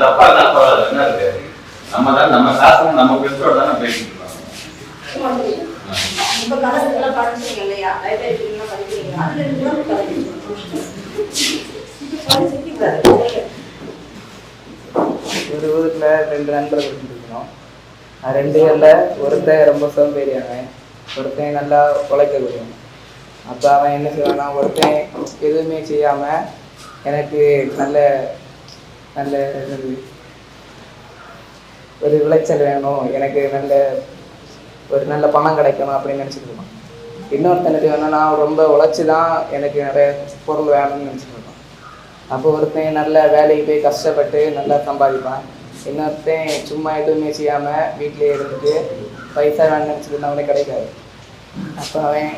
தப்பா இருந்தா பரவாயில்ல என்ன இருக்கு நம்ம தான் நம்ம சாஸ்திரம் நம்ம பேசிட்டு ஒரு ஊருக்குள்ள ரெண்டு நண்பர்கள் இருந்துருக்கணும். ரெண்டு பேரில் ஒருத்தன் ரொம்ப சோம்பேறியானவன். ஒருத்தன் நல்லா உழைக்கக்கூடியவன் அப்போ அவன் என்ன செய்வான்னா ஒருத்தன் எதுவுமே செய்யாமல் எனக்கு நல்ல நல்ல ஒரு விளைச்சல் வேணும் எனக்கு நல்ல ஒரு நல்ல பணம் கிடைக்கணும் அப்படின்னு நினச்சிட்டு இன்னொருத்தனுக்கு இன்னொருத்தன் நான் ரொம்ப உழைச்சி தான் எனக்கு நிறைய பொருள் வேணும்னு நினச்சிட்டு இருப்பான். அப்போ ஒருத்தன் நல்ல வேலைக்கு போய் கஷ்டப்பட்டு நல்லா சம்பாதிப்பான். இன்னொருத்தன் சும்மா எதுவுமே செய்யாமல் வீட்டிலேயே இருந்துட்டு பைசா வேணும்னு நினச்சிட்டு அவனுக்கு கிடைக்காது. அப்போ அவன்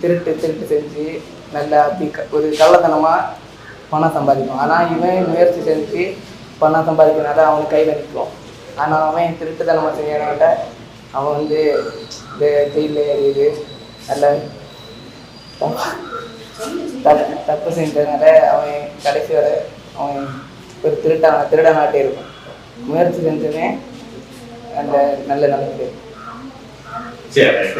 திருட்டு திருட்டு செஞ்சு நல்லா அப்படி க- ஒரு கள்ளத்தனமாக பணம் சம்பாதிக்கும் ஆனால் இவன் முயற்சி செஞ்சு பணம் சம்பாதிக்கிறனால அவனுக்கு கையில் நிற்கும் ஆனால் அவன் திருட்டுத்தனமாக செய்யறனால அவன் வந்து இந்த ஜெயிலில் ஏறியது நல்ல தப்பு தப்பு செஞ்சதுனால அவன் கடைசி வரை அவன் ஒரு திருட்டான திருடனாட்டே இருக்கும் முயற்சி செஞ்சவன் அந்த நல்ல Sí, a ver.